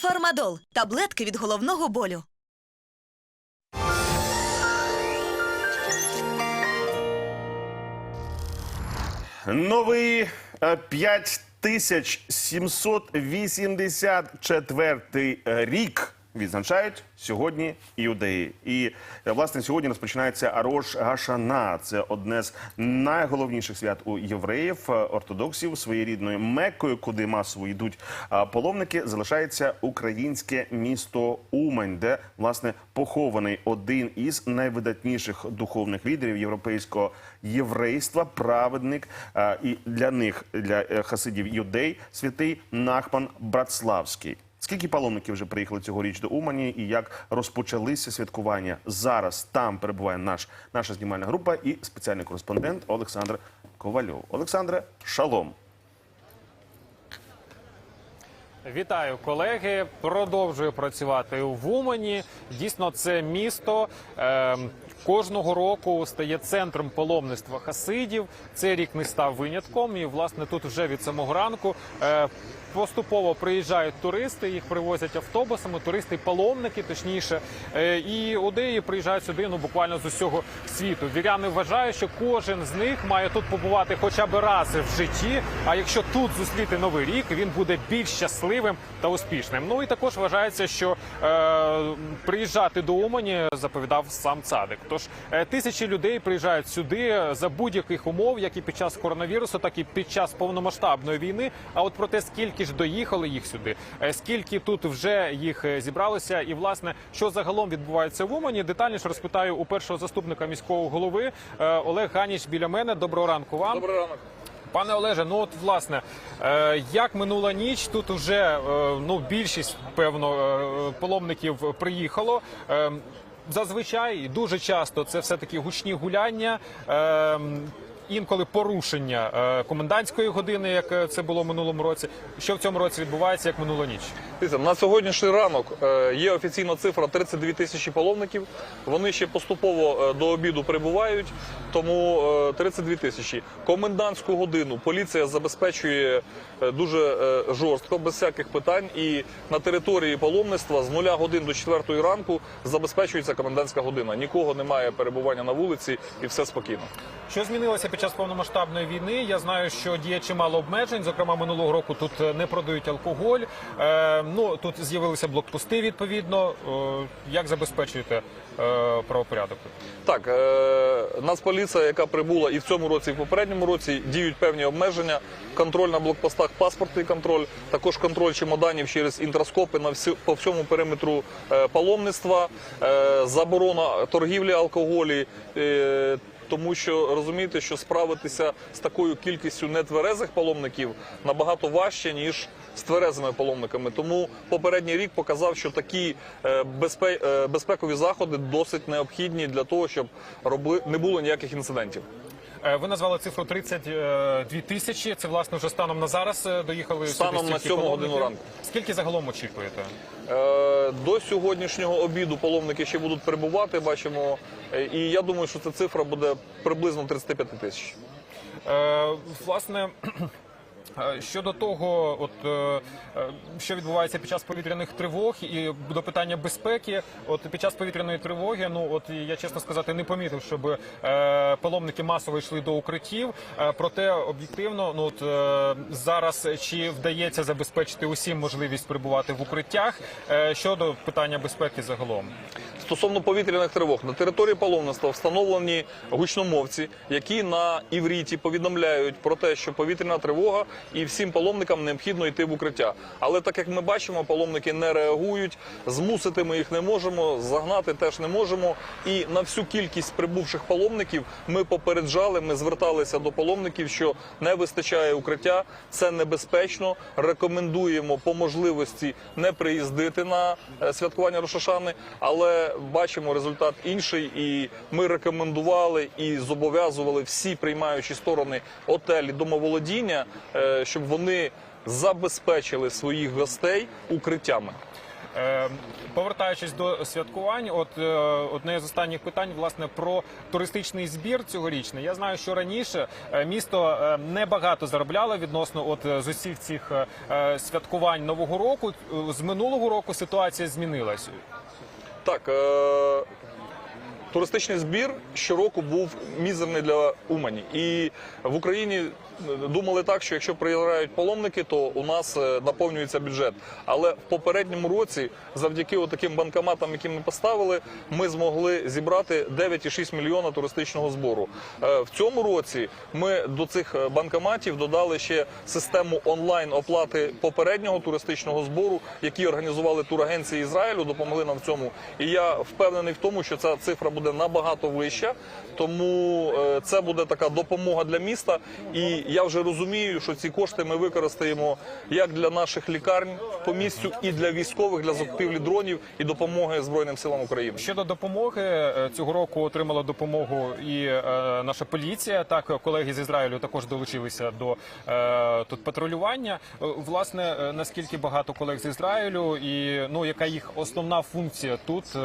Фармадол таблетки від головного болю. Новий е, 5784 рік відзначають сьогодні іудеї. І е, власне сьогодні розпочинається Арош Гашана. Це одне з найголовніших свят у євреїв, е, ортодоксів своєрідною меккою, куди масово йдуть паломники. Залишається українське місто Умань, де власне похований один із найвидатніших духовних лідерів європейського єврейства, праведник і для них, для е, хасидів юдей, святий Нахман Братславський. Скільки паломників вже приїхали цьогоріч до Умані і як розпочалися святкування? Зараз там перебуває наш, наша знімальна група і спеціальний кореспондент Олександр Ковальов. Олександре, шалом. Вітаю, колеги. Продовжую працювати в Умані. Дійсно, це місто е, кожного року стає центром паломництва хасидів. Цей рік не став винятком. І власне тут вже від самого ранку. Е, Поступово приїжджають туристи, їх привозять автобусами, туристи-паломники, точніше, Е, і одеї приїжджають сюди ну буквально з усього світу. Віряни вважають, що кожен з них має тут побувати хоча б раз в житті. А якщо тут зустріти новий рік, він буде більш щасливим та успішним. Ну і також вважається, що е, приїжджати до Умані заповідав сам цадик. Тож е, тисячі людей приїжджають сюди за будь-яких умов, як і під час коронавірусу, так і під час повномасштабної війни. А от про те, скільки ж доїхали їх сюди, е, скільки тут вже їх е, зібралося, і власне що загалом відбувається в Умані, детальніше розпитаю у першого заступника міського голови е, Олег Ганіч біля мене. Доброго ранку вам. Добрий ранок. Пане Олеже, ну от власне, як минула ніч, тут уже е, ну більшість певно паломників приїхало. Зазвичай дуже часто це все таки гучні гуляння. Інколи порушення е, комендантської години, як е, це було в минулому році. Що в цьому році відбувається, як минула ніч? На сьогоднішній ранок е, є офіційна цифра 32 тисячі паломників. Вони ще поступово до обіду прибувають, тому е, 32 тисячі. Комендантську годину поліція забезпечує дуже жорстко, без всяких питань. І на території паломництва з 0 годин до 4 ранку забезпечується комендантська година. Нікого немає перебування на вулиці і все спокійно. Що змінилося під час повномасштабної війни? Я знаю, що діє чимало обмежень. Зокрема, минулого року тут е, не продають алкоголь. Е, ну тут з'явилися блокпости. Відповідно, Е, як забезпечуєте е, правопорядок? Так, е, Нацполіція, яка прибула і в цьому році, і в попередньому році, діють певні обмеження. Контроль на блокпостах, паспортний контроль, також контроль чемоданів через інтроскопи на всю, по всьому периметру е, паломництва, е, заборона торгівлі алкоголі. Е, тому що розумієте, що справитися з такою кількістю нетверезих паломників набагато важче ніж з тверезими паломниками. Тому попередній рік показав, що такі е, е, безпекові заходи досить необхідні для того, щоб не було ніяких інцидентів. Е, Ви назвали цифру 32 тисячі. Це власне вже станом на зараз е, доїхали Станом сюди на стільки 7 годину ранку. Скільки загалом очікуєте? Е, До сьогоднішнього обіду паломники ще будуть прибувати. Бачимо, і я думаю, що ця цифра буде приблизно 35 тисяч. Власне. Е, Щодо того, от е, е, що відбувається під час повітряних тривог, і до питання безпеки, от під час повітряної тривоги, ну от я чесно сказати, не помітив, щоб паломники масово йшли до укриттів. Проте об'єктивно, ну от зараз чи вдається забезпечити усім можливість перебувати в укриттях щодо питання безпеки загалом? Стосовно повітряних тривог, на території паломництва встановлені гучномовці, які на івріті повідомляють про те, що повітряна тривога і всім паломникам необхідно йти в укриття. Але так як ми бачимо, паломники не реагують, змусити ми їх не можемо, загнати теж не можемо. І на всю кількість прибувших паломників ми попереджали, ми зверталися до паломників, що не вистачає укриття, це небезпечно. Рекомендуємо по можливості не приїздити на е, святкування Рошашани, але бачимо результат інший. І ми рекомендували і зобов'язували всі приймаючі сторони отелі домоволодіння, е, щоб вони забезпечили своїх гостей укриттями. Е, Повертаючись до святкувань, от е, одне з останніх питань власне про туристичний збір цьогорічний. Я знаю, що раніше е, місто е, небагато заробляло відносно от е, з усіх цих е, е, святкувань нового року. Е, З минулого року ситуація змінилась. Так, е- туристичний збір щороку був мізерний для Умані. І в Україні е, думали так, що якщо приїжджають паломники, то у нас е, наповнюється бюджет. Але в попередньому році, завдяки таким банкоматам, які ми поставили, ми змогли зібрати 9,6 мільйона туристичного збору. Е, В цьому році ми до цих е, банкоматів додали ще систему онлайн оплати попереднього туристичного збору, які організували турагенції Ізраїлю, допомогли нам в цьому. І я впевнений в тому, що ця цифра буде набагато вища. Тому це буде така допомога для міста. І я вже розумію, що ці кошти ми використаємо як для наших лікарень по місцю, і для військових, для закупівлі дронів і допомоги Збройним силам України. Щодо допомоги е, цього року отримала допомогу і е, наша поліція. Так, колеги з Ізраїлю також долучилися до е, тут патрулювання. Власне, наскільки багато колег з Ізраїлю, і ну яка їх основна функція тут е,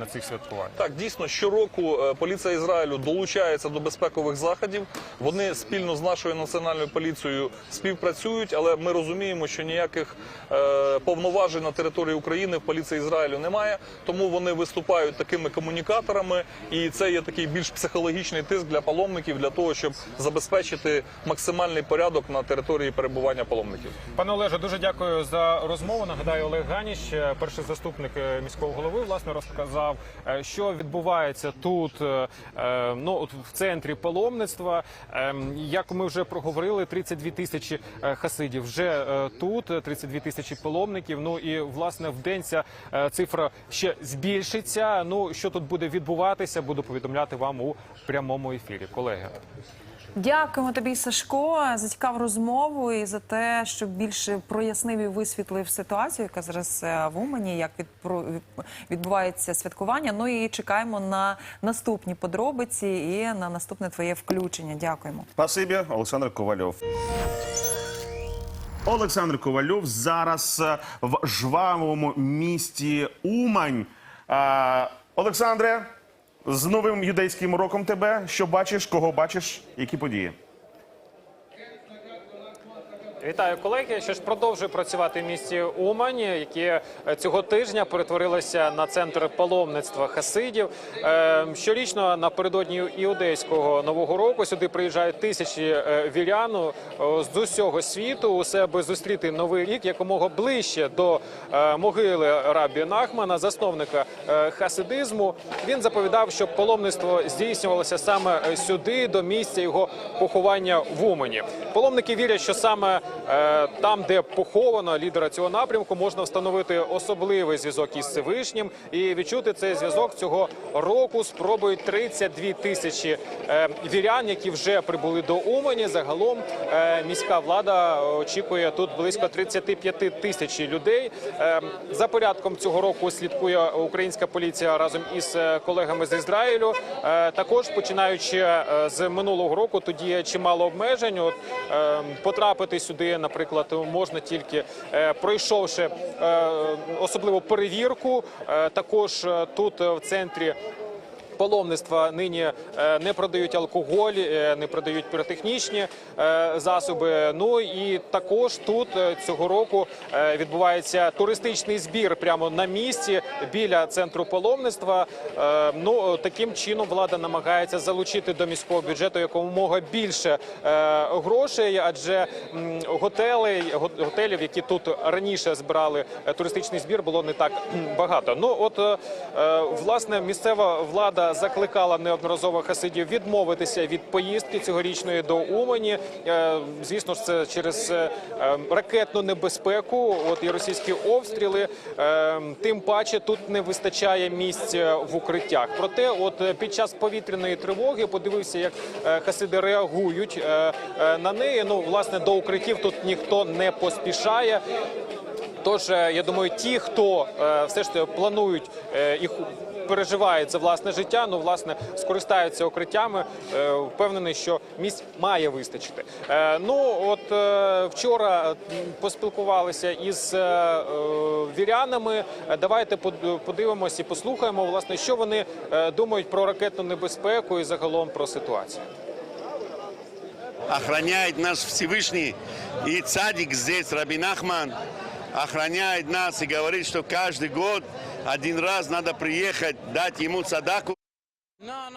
на цих святкуваннях? Так, дійсно, щороку поліція Ізраїлю долучається до безпекових заходів. Вони спільно з нашою національною поліцією співпрацюють, але ми розуміємо, що ніяких е, повноважень на території України в поліції Ізраїлю немає. Тому вони виступають такими комунікаторами, і це є такий більш психологічний тиск для паломників для того, щоб забезпечити максимальний порядок на території перебування паломників. Пане Олеже, дуже дякую за розмову. Нагадаю, Олег Ганіч, е, перший заступник е, міського голови, власне розказав, що відбувається тут, ну в центрі паломництва. Е, Як ми вже проговорили, 32 тисячі е, хасидів вже е, тут, е, 32 тисячі паломників. Ну і власне в день ця е, цифра ще збільшиться. Ну що тут буде відбуватися, буду повідомляти вам у прямому ефірі, колеги. Дякуємо тобі, Сашко, за цікаву розмову і за те, що більше прояснив і висвітлив ситуацію, яка зараз е, в Умані, як відбувається святкування. Ну і чекаємо на наступні подробиці і на наступне твоє включення. Дякуємо. Спасибі, Олександр Ковальов. Олександр Ковальов зараз е, в жвавому місті Умань. Олександре, з новим юдейським роком тебе. Що бачиш, кого бачиш, які події? Вітаю колеги. Що ж продовжує працювати в місті Умань, яке цього тижня перетворилося на центр паломництва хасидів. Е, Щорічно напередодні іудейського нового року сюди приїжджають тисячі е, вірян е, з усього світу, усе аби зустріти новий рік якомога ближче до могили рабі Нахмана, засновника хасидизму. Він заповідав, щоб паломництво здійснювалося саме сюди, до місця його поховання в Умані. Паломники вірять, що саме там, де поховано лідера цього напрямку, можна встановити особливий зв'язок із Всевишнім і відчути цей зв'язок цього року. Спробують 32 тисячі е, вірян, які вже прибули до Умані. Загалом е, міська влада очікує тут близько 35 тисяч людей. Е, за порядком цього року слідкує українська поліція разом із е, колегами з Ізраїлю. Е, також починаючи е, з минулого року, тоді чимало обмежень. От е, потрапити сюди, наприклад, можна тільки е, пройшовши особливу особливо перевірку. Е, також е, тут е, в центрі. Паломництва нині е, не продають алкоголь, е, не продають піротехнічні е, засоби. Ну і також тут цього року відбувається туристичний збір прямо на місці біля центру паломництва. Ну таким чином влада намагається залучити до міського бюджету якомога більше грошей, адже готели готелів, які тут раніше збирали туристичний збір, було не так багато. Ну от власне місцева влада закликала неодноразово хасидів відмовитися від поїздки цьогорічної до Умані. Е, Звісно ж, це через е, е, ракетну небезпеку. От і російські обстріли. Е, Тим паче тут не вистачає місць е, в укриттях. Проте, от під час повітряної тривоги подивився, як хасиди реагують на неї. Ну, власне, до укриттів тут ніхто не поспішає. Тож я думаю, ті, хто все ж таки планують їх переживають за власне життя. Ну, власне, скористаються укриттями. Е, Впевнений, що місць має вистачити. Е, Ну, от е, вчора поспілкувалися із вірянами. Давайте под- подивимось і послухаємо, власне, що вони думають про ракетну небезпеку і загалом про ситуацію. охраняет нас Всевышний. И цадик здесь, Рабин Ахман, охраняет нас и говорит, что каждый год один раз надо приехать, дать ему цадаку.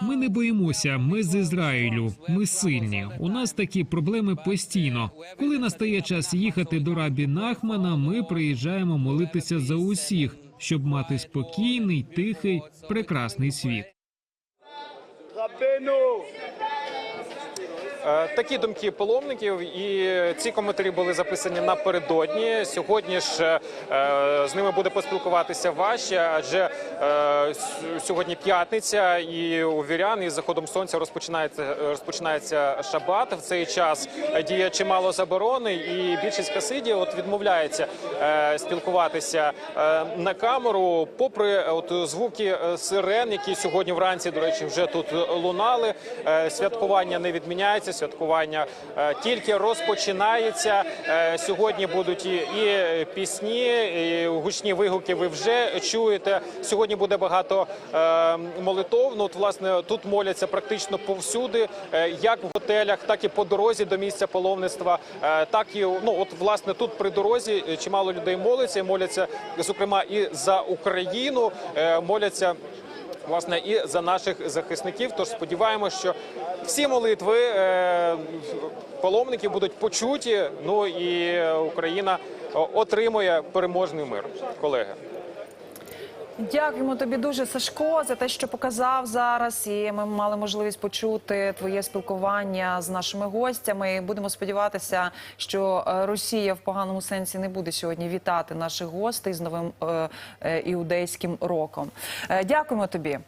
Ми не боїмося. Ми з Ізраїлю. Ми сильні. У нас такі проблеми постійно. Коли настає час їхати до рабі Нахмана, ми приїжджаємо молитися за усіх, щоб мати спокійний, тихий, прекрасний світ. Е, Такі думки паломників, і ці коментарі були записані напередодні. Сьогодні ж е, з ними буде поспілкуватися важче, адже е, сьогодні п'ятниця, і у вірян із заходом сонця розпочинається розпочинається шабат. В цей час діє чимало заборони, і більшість хасидів от відмовляється спілкуватися на камеру, попри от звуки сирен, які сьогодні вранці, до речі, вже тут лунали. Святкування не відміняється, святкування е, тільки розпочинається. Е, Сьогодні будуть і, пісні, і гучні вигуки. Ви вже чуєте. Сьогодні буде багато е, молитов. Ну, от, власне, тут моляться практично повсюди, як в готелях, так і по дорозі до місця паломництва, е, так і ну, от власне тут при дорозі чимало людей молиться, і моляться, зокрема, і за Україну, моляться власне і за наших захисників. Тож сподіваємося, що всі молитви е, паломників будуть почуті. Ну і Україна отримує переможний мир, колеги. Дякуємо тобі дуже, Сашко, за те, що показав зараз. І ми мали можливість почути твоє спілкування з нашими гостями. Будемо сподіватися, що е, Росія в поганому сенсі не буде сьогодні вітати наших гостей з новим е, е, іудейським роком. Дякуємо тобі.